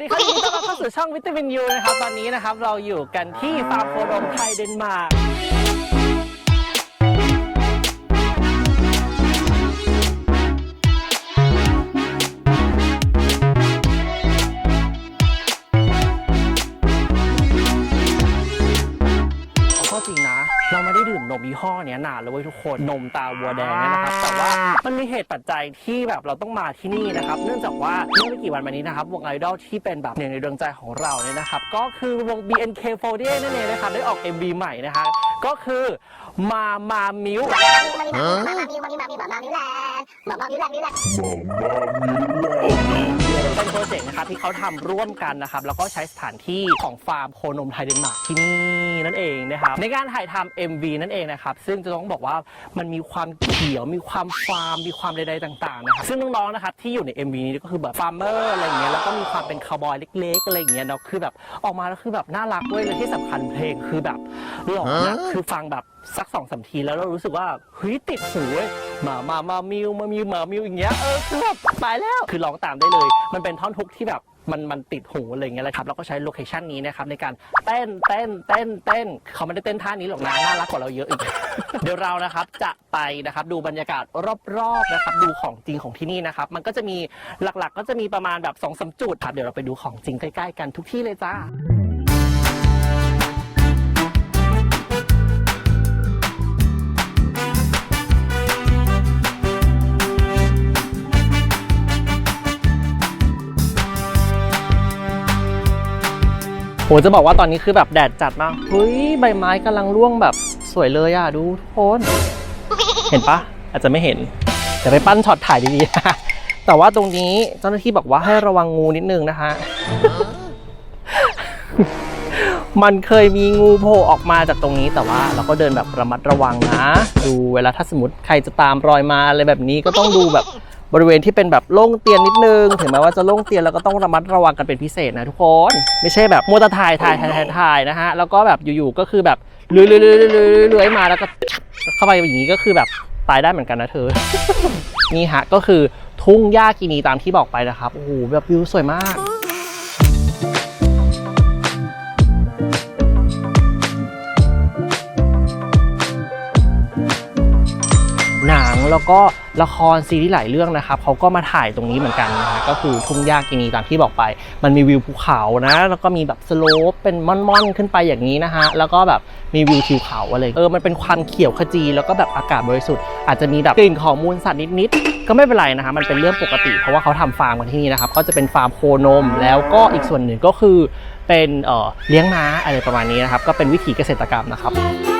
ดีครับยินดีต้อนรับเข้าสู่ช่องวิตามินยูนะครับ ตอนนี้นะครับเราอยู่กันที่ฟาร์มโคดมไทยเดนมาร์ก ไม่ได้ดื่มนมยี่ห้อเนี้ยนานแล้วเว้ยทุกคนนมตาวัวแดงเนี่ยนะครับแต่ว่ามันมีเหตุปัจจัยที่แบบเราต้องมาที่นี่นะครับเนื่องจากว่าเมื่อไม่กี่วันมานี้นะครับวงไอดอลที่เป็นแบบหนึ่งในดวงใจของเราเนี่ยนะครับก็คือวง BNK48 นั่นเองนะครับได้ออก MV ใหม่นะคะก็คือมามามิวมามีมามีมามีมามีมามีแลนด์มามามีแลนด์มีแลนด์เป็นโปรเจกต์นะครับที่เขาทำร่วมกันนะครับแล้วก็ใช้สถานที่ของฟาร์มโคนมไทยเดนมาร์กที่นี่ นั่นเองนะครับในการถ่ายทำ MV นั่นเองนะครับซึ่งจะต้องบอกว่ามันมีความเขียว มีความฟาร์มมีความใดๆต่างๆนะครับซึ่งน้องๆนะครับที่อยู่ใน MV นี้ก็คือแบบฟาร์มเมอร์อะไรอย่างเงี้ยแล้วก็มีความเป็นคาวบอยเล็กๆอะไรอย่างเงี้ยเนาะคือแบบออกมาแล้วคือแบบน่ารักด้วยและที่สำคัญเพลงคือแบบหล่อนะคือฟังแบบสักสองสามทีแล้วเรารู้สึกว่าเฮ้ยติดหูเว้ยมามามามิวมามิวมามิวอย่างเงี้ยเออคือแบบตายแล้วคือร้องตามได้เลย มันเป็นท่อนทุกที่แบบ มันมันติดหูอะไรเงี้ยเละครับเราก็ใช้โลเคชันนี้นะครับในการเต้นเต้นเต้นเต้นเขาไม่ได้เต้นท่านี้หรอกนะน่ารักกว่าเราเยอะอีก เดี๋ยวเรานะครับจะไปนะครับดูบรรยากาศรอบๆนะครับดูของจริงของที่นี่นะครับ มันก็จะมีหลักๆ ก็จะมีประมาณแบบสองสามจุดครับเดี๋ยวเราไปดูของจริงใกล้ๆกันทุกที่เลยจ้า โหจะบอกว่าตอนนี้คือแบบแดดจัดมากเฮ้ยใบไม้กำลังร่วงแบบสวยเลยอะดูทุกคนเห็นปะอาจจะไม่เห็นเดี๋ยวไปปั้นช็อตถ่ายดีๆนะแต่ว่าตรงนี้เจ้าหน้าที่บอกว่าให้ระวังงูนิดนึงนะคะ มันเคยมีงูโผล่ออกมาจากตรงนี้แต่ว่าเราก็เดินแบบระมัดระวังนะ ดูเวลาถ้าสมมติใครจะตามรอยมาอะไรแบบนี้ก็ต้องดูแบบ บริเวณที่เป็นแบบโล่งเตียนนิดนึง ถึงแม้ว่าจะโล่งเตียนเราก็ต้องระมัดระวังกันเป็นพิเศษนะทุกคน ไม่ใช่แบบมัวแต่ถ่ายถ่ายถ่ายถ่ายถ่ายนะฮะ แล้วก็แบบอยู่ๆก็คือแบบเลื้อยเลื้อยเลื้อยเลื้อยเลื้อยมาแล้วก็เข้าไปอย่างนี้ก็คือแบบตายได้เหมือนกันนะเธอ นี่ฮะก็คือทุ่งหญ้ากินีตามที่บอกไปนะครับ โอ้โหแบบวิวสวยมากหนังแล้วก็ ละครซีรีส์หลายเรื่องนะครับเขาก็มาถ่ายตรงนี้เหมือนกันนะฮะก็คือทุ่งหญ้ากินีตามที่บอกไป มันมีวิวภูเขานะ แล้วก็มีแบบสโลปเป็นม่อนๆขึ้นไปอย่างนี้นะฮะแล้วก็แบบมีวิวทิวเขาอะไรเออมันเป็นความเขียวขจี แล้วก็แบบอากาศบริสุทธิ์อาจจะมีแบบกลิ่นของมูลสัตว์นิดๆก็ไม่เป็นไรนะฮะมันเป็นเรื่องปกติ เพราะว่าเขาทำฟาร์มกันที่นี่นะครับก็จะเป็นฟาร์มโคนม แล้วก็อีกส่วนหนึ่งก็คือเป็นเออเลี้ยงม้าอะไรประมาณนี้นะครับก็เป็นวิถีเกษตรกรรมนะครับ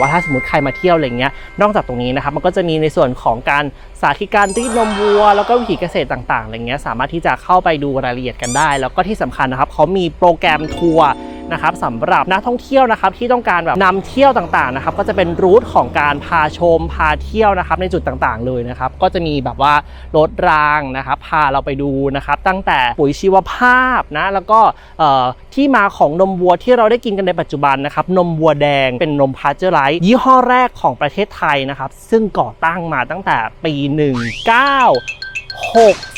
ว่าถ้าสมมติใครมาเที่ยวอะไรเงี้ยนอกจากตรงนี้นะครับมันก็จะมีในส่วนของการสาธิตการรีดนมวัว แล้วก็วิถีเกษตรต่างๆอะไรเงี้ยสามารถที่จะเข้าไปดูรายละเอียดกันได้ แล้วก็ที่สำคัญนะครับเขามีโปรแกรมทัวร์ นะครับสำหรับนักท่องเที่ยวนะครับที่ต้องการแบบนำเที่ยวต่างๆนะครับก็จะเป็นรูทของการพาชมพาเที่ยวนะครับในจุดต่างๆเลยนะครับก็จะมีแบบว่ารถรางนะครับพาเราไปดูนะครับตั้งแต่ปุ๋ยชีวภาพนะแล้วก็ที่มาของนมวัวที่เราได้กินกันในปัจจุบันนะครับนมวัวแดงเป็นนมพาสเจอร์ไลท์ยี่ห้อแรกของประเทศไทยนะครับซึ่งก่อตั้งมาตั้งแต่ปี 19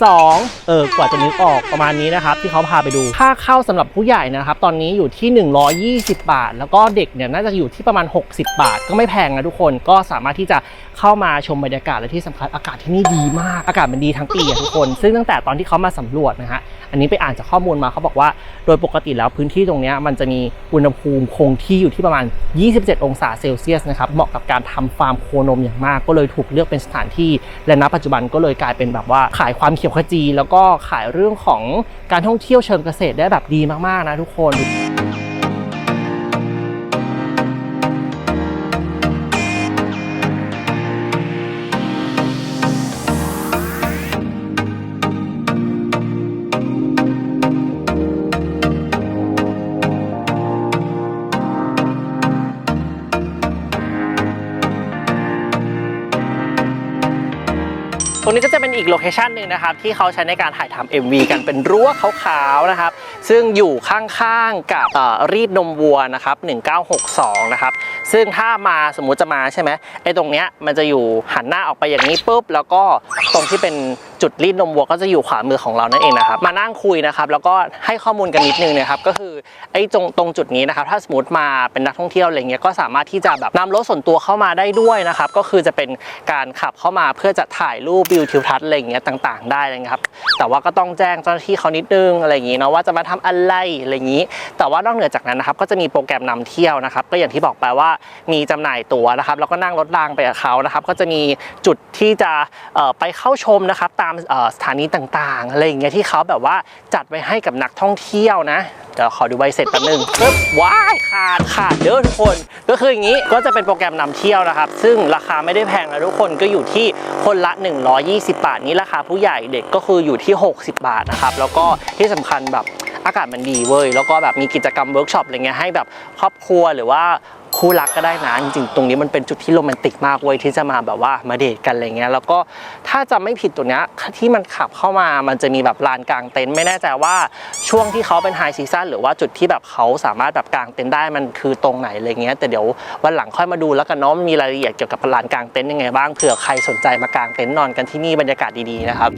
62เออกว่าจะนึกออกประมาณนี้นะครับ ที่เขาพาไปดูค่าเข้าสำหรับผู้ใหญ่นะครับ ตอนนี้อยู่ที่ 120 บาท แล้วก็เด็กเนี่ยน่าจะอยู่ที่ประมาณ 60 บาท ก็ไม่แพงนะทุกคนก็สามารถที่จะเข้ามาชมบรรยากาศและที่สำคัญอากาศที่นี่ดีมากอากาศมันดีทั้งปีอะทุกคน ซึ่งตั้งแต่ตอนที่เขามาสำรวจนะฮะอันนี้ไปอ่านจากข้อมูลมาเขาบอกว่า โดยปกติแล้วพื้นที่ตรงเนี้ยมันจะมีอุณหภูมิคงที่อยู่ที่ประมาณ 27 องศาเซลเซียสนะครับเหมาะกับการทำฟาร์มโคนมอย่างมาก ก็เลยถูกเลือกเป็นสถานที่ และณปัจจุบันก็เลยกลายเป็นแบบว่าขายความเขียวขจี แล้วก็ขายเรื่องของการท่องเที่ยวเชิงเกษตรได้แบบดีมากๆนะทุกคน รงนี้ก็จะเป็นอีกโลเคชันหนึ่งนะครับที่เขาใช้ในการถ่ายทำ MV กันเป็นรั้วขาวๆนะครับ ซึ่งอยู่ข้างๆกับรีดนมวัวนะครับ1962นะครับซึ่งถ้ามาสมมุติจะมาใช่ไหมไอ้ตรงเนี้ยมันจะอยู่หันหน้าออกไปอย่างนี้ปุ๊บแล้วก็ตรงที่เป็นจุดรีดนมวัวก็จะอยู่ขวามือของเรานั่นเองนะครับมานั่งคุยนะครับแล้วก็ให้ข้อมูลกันนิดนึงนะครับก็คือไอ้ตรงตรงจุดนี้นะครับถ้าสมมติมาเป็นนักท่องเที่ยวอะไรเงี้ยก็สามารถที่จะแบบนำรถส่วนตัวเข้ามาได้ด้วยนะครับก็คือจะเป็นการขับเข้ามาเพื่อจะถ่ายรูปวิวทิวทัศน์อะไรเงี้ยต่าง ๆ ได้นะครับแต่ว่าก็ต้องแจ้งเจ้าหน้าที่เขานิดนึงอะไรอย่างงี้เนาะว่าจะมาทำอะไรอะไรอย่างงี้ แต่ว่านอกเหนือจากนั้นนะครับก็จะมีโปรแกรมนำเที่ยวนะครับก็อย่างที่บอกไปว่ามีจำหน่ายตั๋วนะครับแล้วก็นั่งรถรางไปกับเขานะครับก็จะมีจุดที่จะไปเข้าชมนะครับตามสถานีต่างๆอะไรอย่างเงี้ยที่เขาแบบว่าจัดไว้ให้กับนักท่องเที่ยวนะเดี๋ยวขอดูใบเสร็จแป๊บนึงปึ๊บว้ายขาดขาดเด้อทุกคน ก็คืออย่างนี้ก็จะเป็นโปรแกรมนำเที่ยวนะครับ ซึ่งราคาไม่ได้แพงนะทุกคนก็อยู่ที่คนละ 120 บาทนี้ราคาผู้ใหญ่เด็กก็คืออยู่ที่ 60 บาทนะครับ แล้วก็ที่สำคัญแบบอากาศมันดีเว้ยแล้วก็แบบมีกิจกรรมเวิร์กช็อปอะไรเงี้ยให้แบบครอบครัวหรือว่า คู่รักก็ได้นะจริงๆตรงนี้มันเป็นจุดที่โรแมนติกมากเว้ยที่จะมาแบบว่ามาเดทกันอะไรเงี้ยแล้วก็ถ้าจะไม่ผิดตัวเนี้ยที่มันขับเข้ามามันจะมีแบบลานกลางเต็นท์ไม่แน่ใจว่าช่วงที่เขาเป็นไฮซีซั่นหรือว่าจุดที่แบบเขาสามารถแบบกลางเต็นท์ได้มันคือตรงไหนอะไรเงี้ยแต่เดี๋ยววันหลังค่อยมาดูแล้วกันเนาะมีรายละเอียดเกี่ยวกับลานกลางเต็นท์ยังไงบ้างเผื่อใครสนใจมากางเต็นท์นอนกันที่นี่บรรยากาศดีๆนะครับ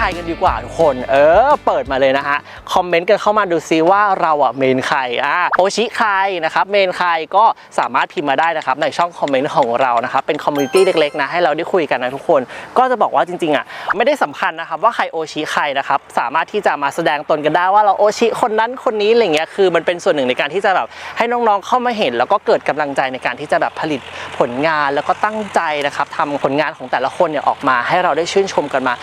ทายกันดีกว่าทุกคน เออ เปิดมาเลยนะฮะ คอมเมนต์กันเข้ามาดูซิว่าเราอะเมนใครอะโอชิใครนะครับ เมนใครก็สามารถพิมพ์มาได้นะครับ ในช่องคอมเมนต์ของเรานะครับ เป็นคอมมูนิตี้เล็กๆนะ ให้เราได้คุยกันนะทุกคน ก็จะบอกว่าจริงๆอะไม่ได้สำคัญนะครับว่าใครโอชิใครนะครับ สามารถที่จะมาแสดงตนกันได้ว่าเราโอชิคนนั้นคนนี้อะไรเงี้ย คือมันเป็นส่วนหนึ่งในการที่จะแบบให้น้องๆเข้ามาเห็น แล้วก็เกิดกำลังใจในการที่จะแบบผลิตผลงานแล้วก็ตั้งใจนะครับทำผลงานของแต่ละคนเนี่ยออกมาให้เราได้ชื่นชมกันมา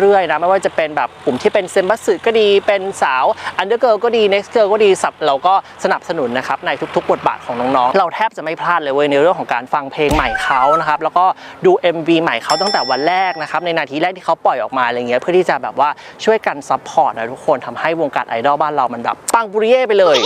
เรื่อยๆนะไม่ว่าจะเป็นแบบกลุ่มที่เป็นเซมบัสสึก็ดี เป็นสาวอันเดอร์เกิลก็ดีเน็กซ์เกิลก็ดีสับเราก็สนับสนุนนะครับในทุกๆ บทบาทของน้องๆ เราแทบจะไม่พลาดเลยเว้ยในเรื่องของการฟังเพลงใหม่เขานะครับแล้วก็ดู MV ใหม่เขาตั้งแต่วันแรกนะครับในนาทีแรกที่เขาปล่อยออกมาอะไรเงี้ยเพื่อที่จะแบบว่าช่วยกันซัพพอร์ตนะทุกคนทำให้วงการไอดอลบ้านเรามันแบบปังปุริเย่ไปเลย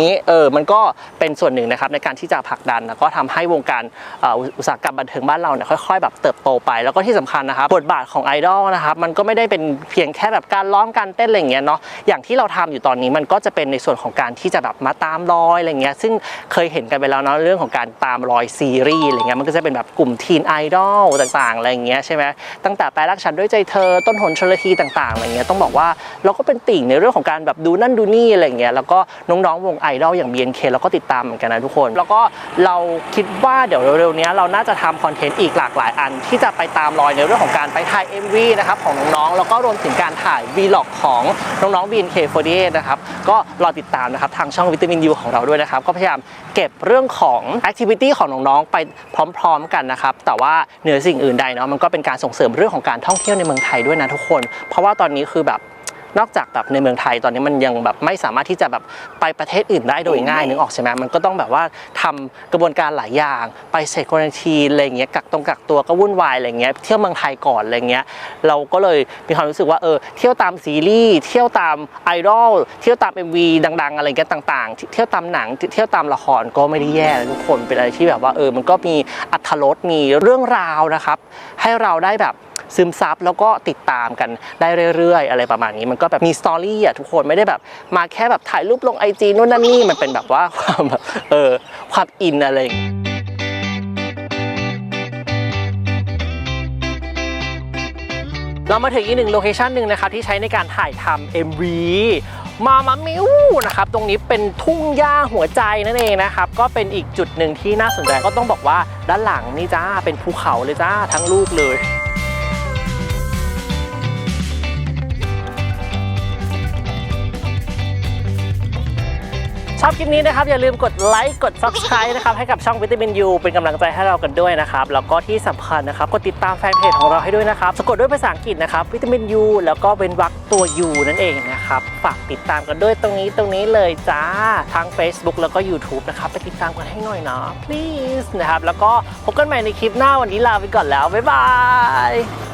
นี้เออมันก็เป็นส่วนหนึ่งนะครับในการที่จะผลักดันแล้วก็ทำให้วงการอ,อ,อุตสาหกรรมบันเทิงบ้านเราเนี่ยค่อยๆ แบบเติบโตไป แล้วก็ที่สำคัญนะครับบทบาทของไอดอลนะครับมันก็ไม่ได้เป็นเพียงแค่แบบการร้องการเต้นอะไรเงี้ยเนาะอย่างที่เราทำอยู่ตอนนี้มันก็จะเป็นในส่วนของการที่จะแบบมาตามรอยอะไรเงี้ยซึ่งเคยเห็นกันไปแล้วเนาะเรื่องของการตามรอยซีรีส์อะไรเงี้ยมันก็จะเป็นแบบกลุ่มทีนไอดอลต่างๆอะไรเงี้ยใช่ไหมตั้งแต่แปลรักฉันด้วยใจเธอต้นหนชลทีต่างๆอะไรเงี้ยต้องบอกว่าเราก็เป็นติ่งในเรื่องของการแบบดูนั่นดูนี่อะไรเงี้ยแล้วก็น้องๆวงไอดอลอย่าง BNK เราก็ติดตามเหมือนกันนะทุกคน แล้วก็เราคิดว่าเดี๋ยวเร็วๆนี้เราน่าจะทำคอนเทนต์อีกหลากหลายอัน ที่จะไปตามรอยในเรื่องของการไปถ่าย MV นะครับของน้องๆแล้วก็รวมถึงการถ่าย Vlog ของน้องๆ BNK48 นะครับ ก็รอติดตามนะครับทางช่องวิตามินยูของเราด้วยนะครับ ก็พยายามเก็บเรื่องของแอคทิวิตี้ของน้องๆ ไปพร้อมๆ กันนะครับ แต่ว่าเหนือสิ่งอื่นใดเนาะมันก็เป็นการส่งเสริมเรื่องของการท่องเที่ยวในเมืองไทยด้วยนะทุกคน เพราะว่าตอนนี้คือแบบ นอกจากแบบในเมืองไทยตอนนี้มันยังแบบไม่สามารถที่จะแบบไปประเทศอื่นได้โดยง่ายนึกออกใช่ไหมมันก็ต้องแบบว่าทำกระบวนการหลายอย่างไปเซตควอนตีอะไรเงี้ยกักตรงกักตัวก็วุ่นวายอะไรเงี้ยเที่ยวเมืองไทยก่อนอะไรเงี้ยเราก็เลยมีความรู้สึกว่าเออเที่ยวตามซีรีส์เที่ยวตามไอดอลเที่ยวตาม MV ดัง ๆ อะไรเงี้ยต่างๆ เที่ยวตามหนังเที่ยวตามละครก็ไม่ได้แย่เลยทุกคนเป็นอะไรที่แบบว่าเออมันก็มีอัธรสมีเรื่องราวนะครับ ให้เราได้แบบ ซึมซับแล้วก็ติดตามกันได้เรื่อยๆ อะไรประมาณนี้มันก็แบบมีสตอรี่อะทุกคนไม่ได้แบบมาแค่แบบถ่ายรูปลงไอจีนู่นนั่นนี่มันเป็นแบบว่าความแบบเออความอินอะไรอย่างเงี้ยเรามาถึงอีกหนึ่งโลเคชันหนึ่งนะครับที่ใช้ในการถ่ายทำ MV มามามิวนะครับตรงนี้เป็นทุ่งหญ้าหัวใจนั่นเองนะครับก็เป็นอีกจุดหนึ่งที่น่าสนใจก็ต้องบอกว่าด้านหลังนี่จ้าเป็นภูเขาเลยจ้าทั้งลูกเลย อบคลิปนี้นะครับอย่าลืมกดไลค์กด subscribe นะครับให้กับช่องวิตามินยูเป็นกำลังใจให้เรากันด้วยนะครับแล้วก็ที่สำคัญนะครับกดติดตามแฟนเพจของเราให้ด้วยนะครับสะกดด้วยภาษาอังกฤษนะครับวิตามินยูแล้วก็เป็นวรรคตัวยูนั่นเองนะครับฝากติดตามกันด้วยตรงนี้ตรงนี้เลยจ้าทั้ง Facebook แล้วก็ YouTube นะครับไปติดตามกันให้หน่อยนะ please นะครับแล้วก็พบกันใหม่ในคลิปหน้าวันนี้ลาไปก่อนแล้วบ๊ายบาย